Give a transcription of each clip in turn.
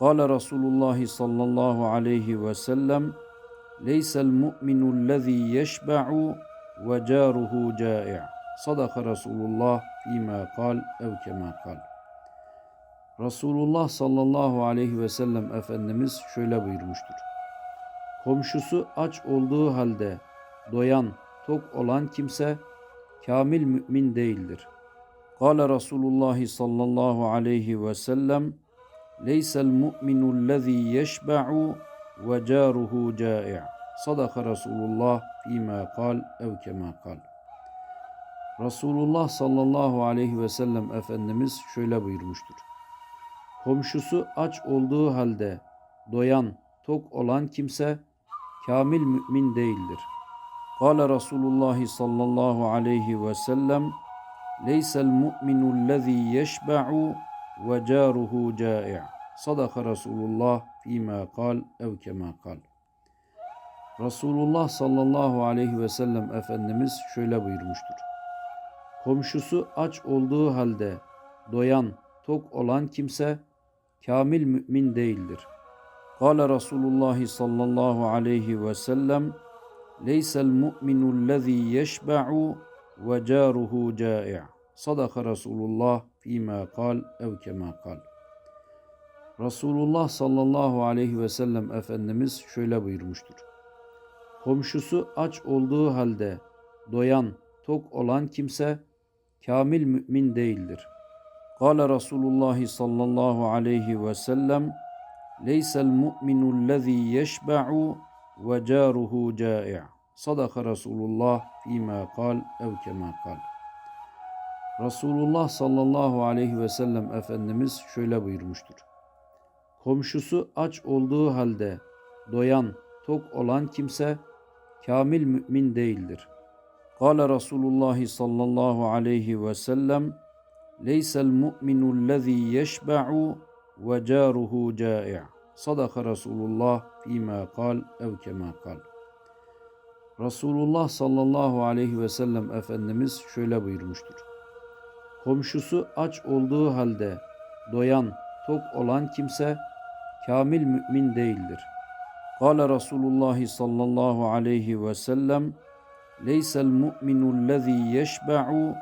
قال رسول الله صلى الله عليه وسلم ليس المؤمن الذي يشبع وجاره جائع صدق رسول الله فيما قال أو كما قال Resulullah sallallahu aleyhi ve sellem Efendimiz şöyle buyurmuştur. Komşusu aç olduğu halde doyan, tok olan kimse kamil mümin değildir. Kale Resulullah sallallahu aleyhi ve sellem Leysel mu'minu lezî yeşbe'u ve câruhu câi' Sadaka Resulullah fîmâ kal ev kemâ kal. Resulullah sallallahu aleyhi ve sellem Efendimiz şöyle buyurmuştur. Komşusu aç olduğu halde doyan, tok olan kimse kamil mümin değildir. Kale Resulullah sallallahu aleyhi ve sellem Leysel mu'minu lezî yeşbe'u ve câruhu câi' Sadaka Resulullah fîmâ kal ev kemâ kal. Resulullah sallallahu aleyhi ve sellem Efendimiz şöyle buyurmuştur. Komşusu aç olduğu halde doyan, tok olan kimse kamil mümin değildir. Kale Resulullah sallallahu aleyhi ve sellem Leysel mu'minu lezî yeşbe'u ve câruhu câi' Sadaka Resulullah fîmâ kal ev kemâ kal. Resulullah sallallahu aleyhi ve sellem Efendimiz şöyle buyurmuştur. Komşusu aç olduğu halde doyan, tok olan kimse kamil mümin değildir. Kale Resulullah sallallahu aleyhi ve sellem Leysel mu'minu lezî yeşbe'u ve câruhu câi' Sadaka Resulullah fîmâ kal ev kemâ kal. Resulullah sallallahu aleyhi ve sellem Efendimiz şöyle buyurmuştur. Komşusu aç olduğu halde doyan, tok olan kimse kamil mümin değildir. Kale Resulullah sallallahu aleyhi ve sellem Leysel mu'minu lezî yeşbe'u ve câruhu câi' Sadaka Resulullah fîmâ kal ev kemâ kal. Resulullah sallallahu aleyhi ve sellem Efendimiz şöyle buyurmuştur. Komşusu aç olduğu halde doyan, tok olan kimse kamil mümin değildir. Kale Resulullah sallallahu aleyhi ve sellem Leysel mu'minu lezî yeşbe'u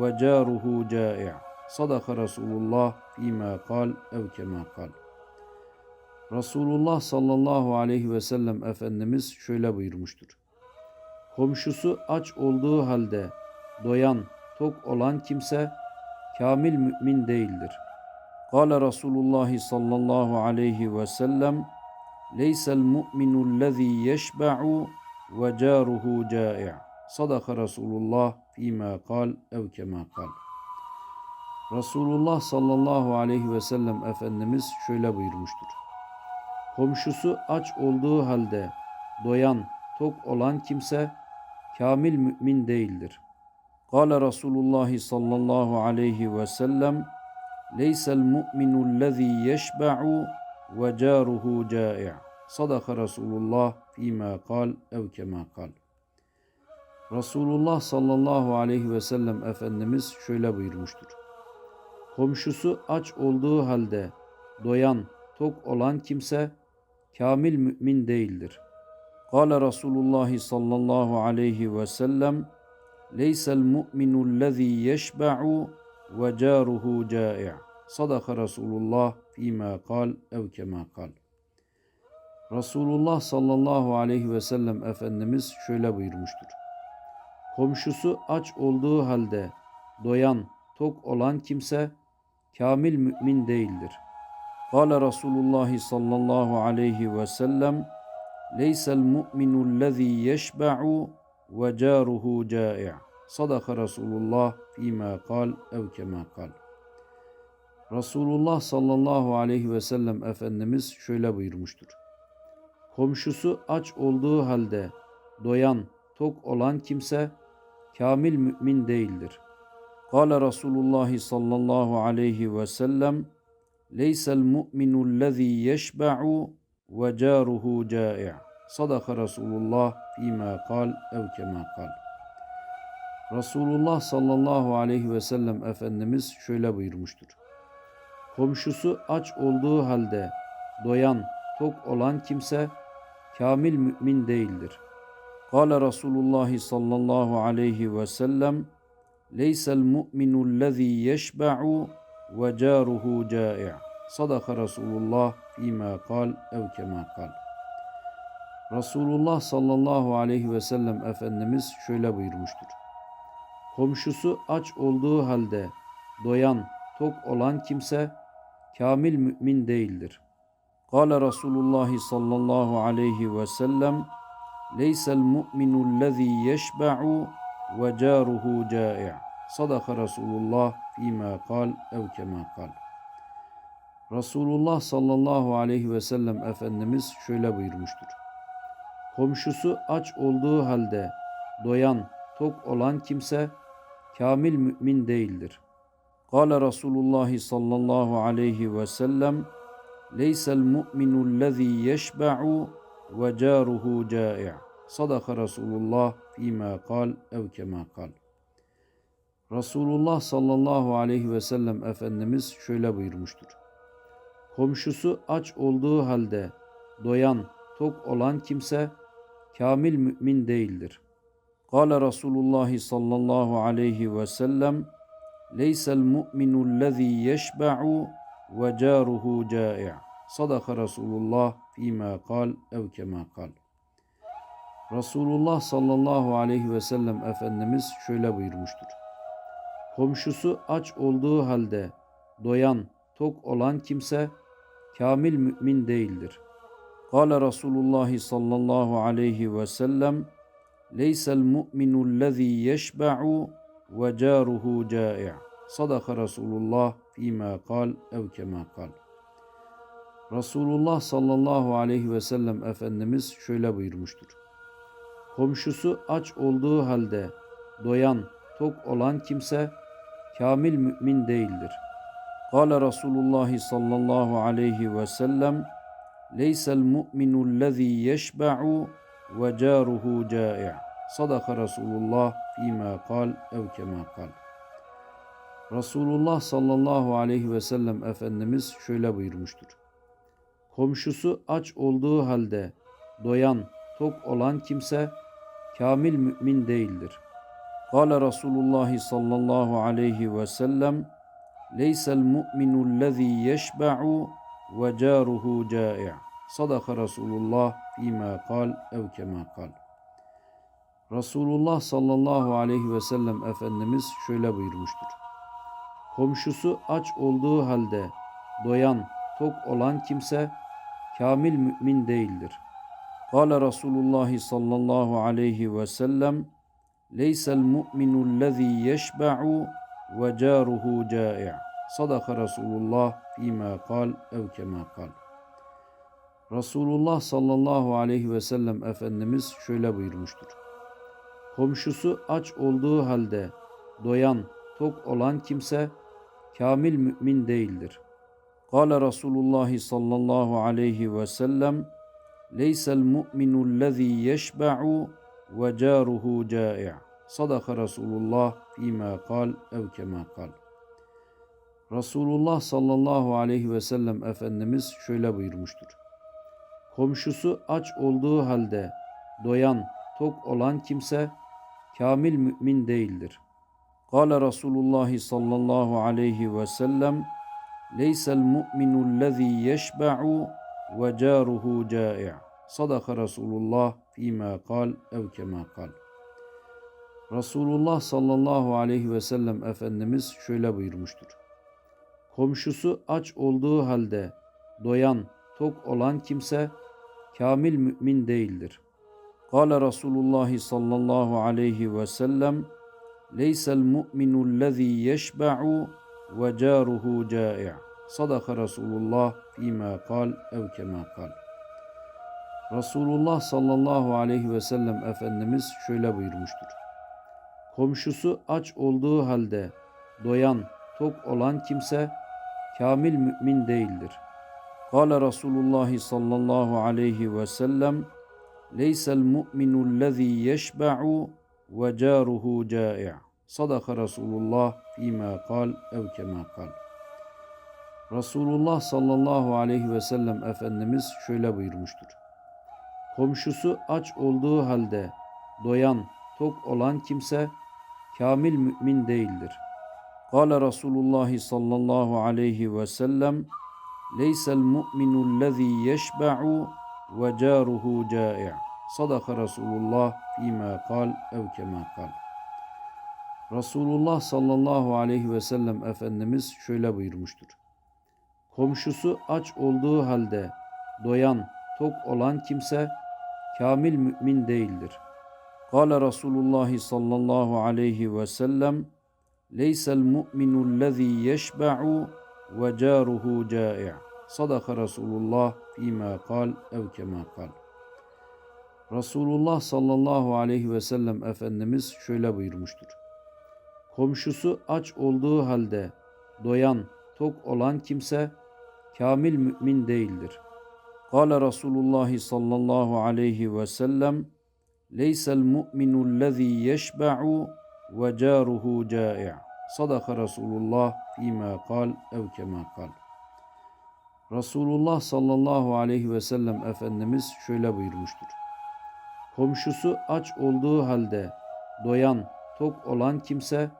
ve câruhu câi' Sadaka Resulullah fîmâ kal ev kemâ kal. Resulullah sallallahu aleyhi ve sellem Efendimiz şöyle buyurmuştur. Komşusu aç olduğu halde doyan, tok olan kimse kamil mümin değildir. Kale Resulullah sallallahu aleyhi ve sellem Leysel mu'minu lezî yeşbe'u ve câruhu câi' Sadaka Resulullah fîmâ kal ev kemâ kal. Resulullah sallallahu aleyhi ve sellem Efendimiz şöyle buyurmuştur. Komşusu aç olduğu halde doyan, tok olan kimse kamil mümin değildir. Kale Resulullah sallallahu aleyhi ve sellem Leysel mu'minu lezî yeşbe'u ve câruhu câi' Sadaka Resulullah fîmâ kal ev kemâ kal. Resulullah sallallahu aleyhi ve sellem Efendimiz şöyle buyurmuştur. Komşusu aç olduğu halde doyan, tok olan kimse kamil mümin değildir. Kale Resulullah sallallahu aleyhi ve sellem Leysel mu'minu lezî yeşbe'u ve câruhu câi' Sadaka Resulullah fîmâ kal ev kemâ kal. Resulullah sallallahu aleyhi ve sellem Efendimiz şöyle buyurmuştur. Komşusu aç olduğu halde doyan, tok olan kimse kamil mümin değildir. Kale Resulullah sallallahu aleyhi ve sellem Leysel mu'minu lezî yeşbe'u ve câruhu câi' Sadaka Resulullah fîmâ kal ev kemâ kal. Resulullah sallallahu aleyhi ve sellem Efendimiz şöyle buyurmuştur. Komşusu aç olduğu halde doyan, tok olan kimse kamil mümin değildir. Kale Resulullah sallallahu aleyhi ve sellem Leysel mu'minu lezî yeşbe'u ve câruhu câi' Sadaka Resulullah fîmâ kal ev kemâ kal. Resulullah sallallahu aleyhi ve sellem Efendimiz şöyle buyurmuştur. Komşusu aç olduğu halde doyan, tok olan kimse kamil mümin değildir. Kale Resulullah sallallahu aleyhi ve sellem Leysel mu'minu lezî yeşbe'u ve câruhu câi' Sadaka Resulullah fîmâ kal ev kemâ kal. Resulullah sallallahu aleyhi ve sellem Efendimiz şöyle buyurmuştur. Komşusu aç olduğu halde doyan, tok olan kimse kamil mümin değildir. Kale Resulullah sallallahu aleyhi ve sellem Leysel mu'minu lezî yeşbe'u ve câruhu câi' Sadaka Resulullah fîmâ kal ev kemâ kal. Resulullah sallallahu aleyhi ve sellem Efendimiz şöyle buyurmuştur. Komşusu aç olduğu halde doyan, tok olan kimse kamil mümin değildir. Kale Resulullah sallallahu aleyhi ve sellem Leysel mu'minu lezî yeşbe'u ve câruhu câi' Sadaka Resulullah fîmâ kal ev kemâ kal. Resulullah sallallahu aleyhi ve sellem Efendimiz şöyle buyurmuştur. Komşusu aç olduğu halde doyan, tok olan kimse kamil mümin değildir. Kale Resulullah sallallahu aleyhi ve sellem Leysel mu'minu lezî yeşbe'u ve câruhu câi' Sadaka Resulullah fîmâ kal ev kemâ kal. Resulullah sallallahu aleyhi ve sellem Efendimiz şöyle buyurmuştur. Komşusu aç olduğu halde doyan, tok olan kimse kamil mümin değildir. Kale Resulullah sallallahu aleyhi ve sellem Leysel mu'minu lezî yeşbe'u ve câruhu câi' Sadaka Resulullah fîmâ kal ev kemâ kal. Resulullah sallallahu aleyhi ve sellem Efendimiz şöyle buyurmuştur. Komşusu aç olduğu halde doyan, tok olan kimse kamil mümin değildir. Kale Resulullah sallallahu aleyhi ve sellem Leysel mu'minu lezî yeşbe'u ve câruhu câi' Sadaka Resulullah fîmâ kal ev kemâ kal. Resulullah sallallahu aleyhi ve sellem Efendimiz şöyle buyurmuştur. Komşusu aç olduğu halde doyan, tok olan kimse kamil mümin değildir. Kale Resulullah sallallahu aleyhi ve sellem Leysel mu'minu lezî yeşbe'u ve câruhu câi' Sadaka Resulullah fîmâ kal ev kemâ kal. Resulullah sallallahu aleyhi ve sellem Efendimiz şöyle buyurmuştur. Komşusu aç olduğu halde doyan, tok olan kimse kamil mümin değildir. Kale Resulullah sallallahu aleyhi ve sellem Leysel mu'minu lezî yeşbe'u ve câruhu câi' Sadaka Resulullah fîmâ kal ev kemâ kal. Resulullah sallallahu aleyhi ve sellem Efendimiz şöyle buyurmuştur. Komşusu aç olduğu halde doyan, tok olan kimse kamil mümin değildir. Kale Resulullah sallallahu aleyhi ve sellem Leysel mu'minu lezî yeşbe'u ve câruhu câi' Sadaka Resulullah fîmâ kal ev kemâ kal. Resulullah sallallahu aleyhi ve sellem Efendimiz şöyle buyurmuştur. Komşusu aç olduğu halde doyan, tok olan kimse kamil mümin değildir. Kale Resulullah sallallahu aleyhi ve sellem Leysel mu'minu lezî yeşbe'u ve câruhu câi' Sadaka Resulullah fîmâ kal ev kemâ kal. Resulullah sallallahu aleyhi ve sellem Efendimiz şöyle buyurmuştur. Komşusu aç olduğu halde doyan, tok olan kimse kamil mümin değildir. Kale Resulullah sallallahu aleyhi ve sellem Leysel mu'minu lezî yeşbe'u ve câruhu câi' Sadaka Resulullah fîmâ kal ev kemâ kal. Resulullah sallallahu aleyhi ve sellem Efendimiz şöyle buyurmuştur. Komşusu aç olduğu halde doyan, tok olan kimse kamil mümin değildir. Kale Resulullah sallallahu aleyhi ve sellem Leysel mu'minu lezî yeşbe'u ve câruhu câi' Sadaka Resulullah fîmâ kal ev kemâ kal. Resulullah sallallahu aleyhi ve sellem Efendimiz şöyle buyurmuştur. Komşusu aç olduğu halde doyan, tok olan kimse kamil mümin değildir. Kale Resulullah sallallahu aleyhi ve sellem Leysel mu'minu lezî yeşbe'u ve câruhu câi' Sadaka Resulullah fîmâ kal ev kemâ kal. Resulullah sallallahu aleyhi ve sellem Efendimiz şöyle buyurmuştur. Komşusu aç olduğu halde doyan, tok olan kimse kamil mümin değildir. Kale Resulullah sallallahu aleyhi ve sellem Leysel mu'minu lezî yeşbe'u ve câruhu câi' Sadaka Resulullah fîmâ kal ev kemâ kal. Resulullah sallallahu aleyhi ve sellem Efendimiz şöyle buyurmuştur. Komşusu aç olduğu halde doyan, tok olan kimse kamil mümin değildir. Kale Resulullah sallallahu aleyhi ve sellem Leysel mu'minu lezî yeşbe'u ve câruhu câi' Sadaka Resulullah fîmâ kal ev kemâ kal. Resulullah sallallahu aleyhi ve sellem Efendimiz şöyle buyurmuştur. Komşusu aç olduğu halde doyan, tok olan kimse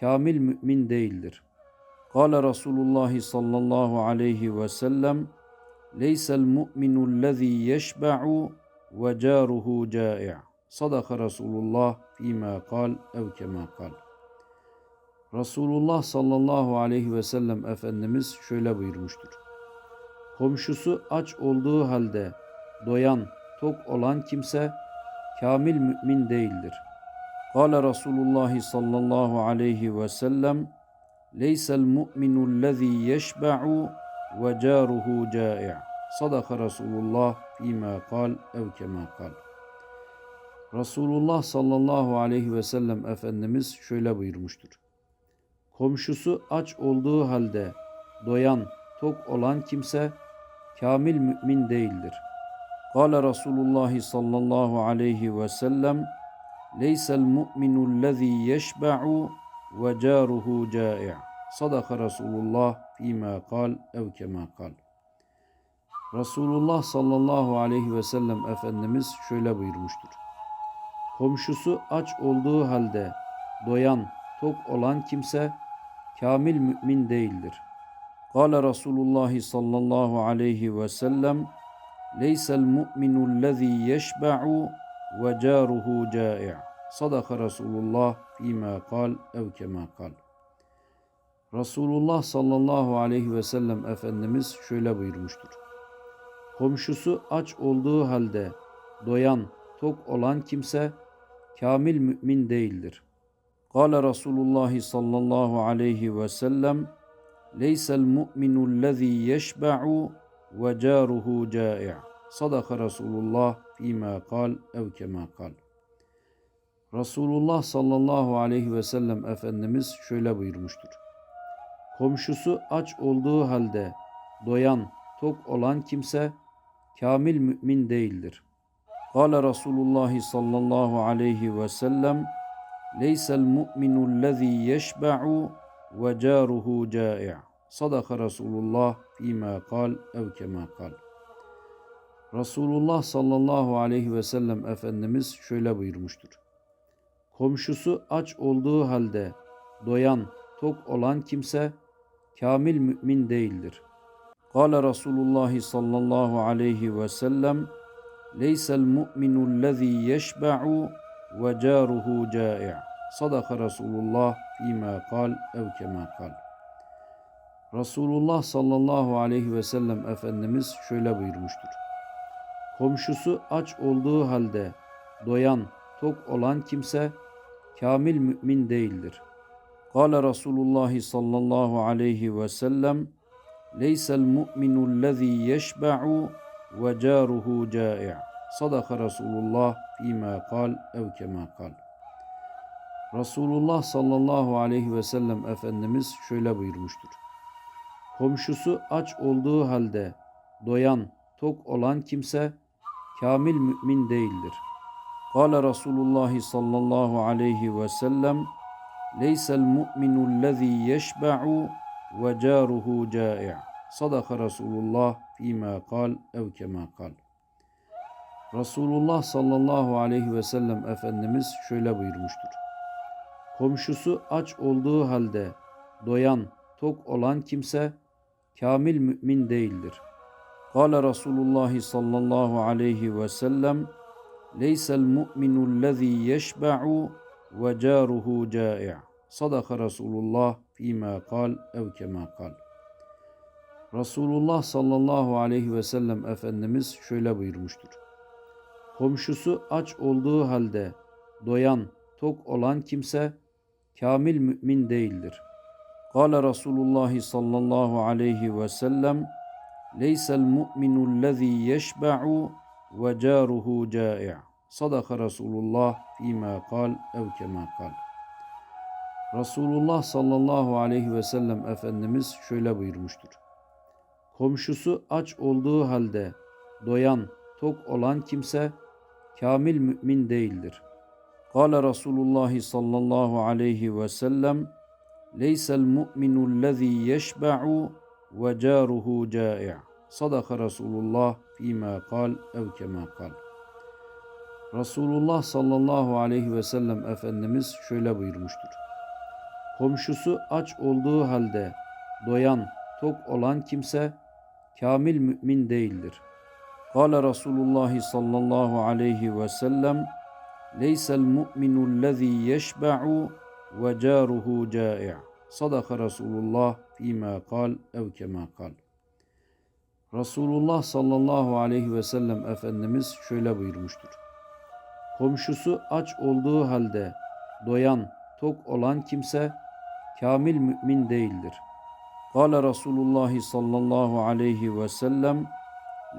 kamil mümin değildir. Kale Resulullah sallallahu aleyhi ve sellem Leysel mu'minu lezî yeşbe'u ve câruhu câi' Sadaka Resulullah fîmâ kal ev kemâ kal. Resulullah sallallahu aleyhi ve sellem Efendimiz şöyle buyurmuştur. Komşusu aç olduğu halde doyan, tok olan kimse kamil mümin değildir. Kale Resulullah sallallahu aleyhi ve sellem Leysel mu'minu lezî yeşbe'u ve câruhu câi' Sadaka Resulullah fîmâ kal ev kemâ kal. Resulullah sallallahu aleyhi ve sellem Efendimiz şöyle buyurmuştur. Komşusu aç olduğu halde doyan, tok olan kimse kamil mümin değildir. Kale Resulullah sallallahu aleyhi ve sellem Leysel mu'minu lezî yeşbe'u ve câruhu câi' Sadaka Resulullah fîmâ kal ev kemâ kal. Resulullah sallallahu aleyhi ve sellem Efendimiz şöyle buyurmuştur. Komşusu aç olduğu halde doyan, tok olan kimse kamil mümin değildir. Kale Resulullah sallallahu aleyhi ve sellem Leysel mu'minu lezî yeşbe'u ve câruhu câi' Sadaka Resulullah fîmâ kal ev kemâ kal. Resulullah sallallahu aleyhi ve sellem Efendimiz şöyle buyurmuştur. Komşusu aç olduğu halde doyan, tok olan kimse kamil mümin değildir. Kale Resulullah sallallahu aleyhi ve sellem Leysel mu'minu lezî yeşbe'u ve câruhu câi' Sadaka Resulullah fîmâ kal ev kemâ kal. Resulullah sallallahu aleyhi ve sellem Efendimiz şöyle buyurmuştur. Komşusu aç olduğu halde doyan, tok olan kimse kamil mümin değildir. Kale Resulullah sallallahu aleyhi ve sellem Leysel mu'minu lezî yeşbe'u ve câruhu câi' Sadaka Resulullah fîmâ kal ev kemâ kal. Resulullah sallallahu aleyhi ve sellem Efendimiz şöyle buyurmuştur. Komşusu aç olduğu halde doyan, tok olan kimse kamil mümin değildir. Kale Resulullah sallallahu aleyhi ve sellem Leysel mu'minu lezî yeşbe'u ve câruhu câi' Sadaka Resulullah fîmâ kal ev kemâ kal. Resulullah sallallahu aleyhi ve sellem Efendimiz şöyle buyurmuştur. Komşusu aç olduğu halde doyan, tok olan kimse kamil mümin değildir. Kale Resulullah sallallahu aleyhi ve sellem Leysel mu'minu lezî yeşbe'u ve câruhu câi' Sadaka Resulullah fîmâ kal ev kemâ kal. Resulullah sallallahu aleyhi ve sellem Efendimiz şöyle buyurmuştur. Komşusu aç olduğu halde doyan, tok olan kimse kamil mümin değildir. Kale Resulullah sallallahu aleyhi ve sellem Leysel mu'minu lezî yeşbe'u ve caruhu cai'. Sadaka Resulullah fîmâ kal ev kemâ kal. Resulullah sallallahu aleyhi ve sellem Efendimiz şöyle buyurmuştur. Komşusu aç olduğu halde doyan, tok olan kimse kamil mümin değildir. Kale Resulullah sallallahu aleyhi ve sellem Leysel mu'minu lezî yeşbe'u ve caruhu cai'. Sadaka Resulullah fîmâ kal ev kemâ kal. Resulullah sallallahu aleyhi ve sellem Efendimiz şöyle buyurmuştur. Komşusu aç olduğu halde doyan, tok olan kimse kamil mümin değildir. Kale Resulullah sallallahu aleyhi ve sellem Leysel mu'minu lezî yeşbe'u ve caruhu cai'. Sadaka Resulullah fîmâ kal ev kemâ kal. Resulullah sallallahu aleyhi ve sellem Efendimiz şöyle buyurmuştur. Komşusu aç olduğu halde doyan, tok olan kimse kamil mümin değildir. Kale Resulullah sallallahu aleyhi ve sellem Leysel mu'minu lezî yeşbe'u ve caruhu cai'. Sadaka Resulullah fîmâ kal ev kemâ kal. Resulullah sallallahu aleyhi ve sellem Efendimiz şöyle buyurmuştur. Komşusu aç olduğu halde doyan, tok olan kimse kamil mümin değildir. Kale Resulullah sallallahu aleyhi ve sellem Leysel mu'minu lezî yeşbe'u ve caruhu cai'. Sadaka Resulullah fîmâ kal ev kemâ kal. Resulullah sallallahu aleyhi ve sellem Efendimiz şöyle buyurmuştur. Komşusu aç olduğu halde doyan, tok olan kimse kamil mümin değildir. Kale Resulullah sallallahu aleyhi ve sellem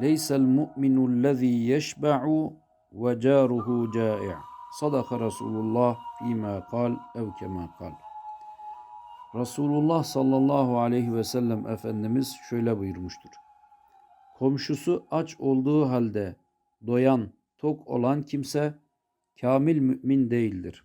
Leysel mu'minu lezî yeşbe'u ve caruhu cai'. Sadaka Resulullah fîmâ kal ev kemâ kal. Resulullah sallallahu aleyhi ve sellem Efendimiz şöyle buyurmuştur. Komşusu aç olduğu halde doyan, tok olan kimse kamil mümin değildir.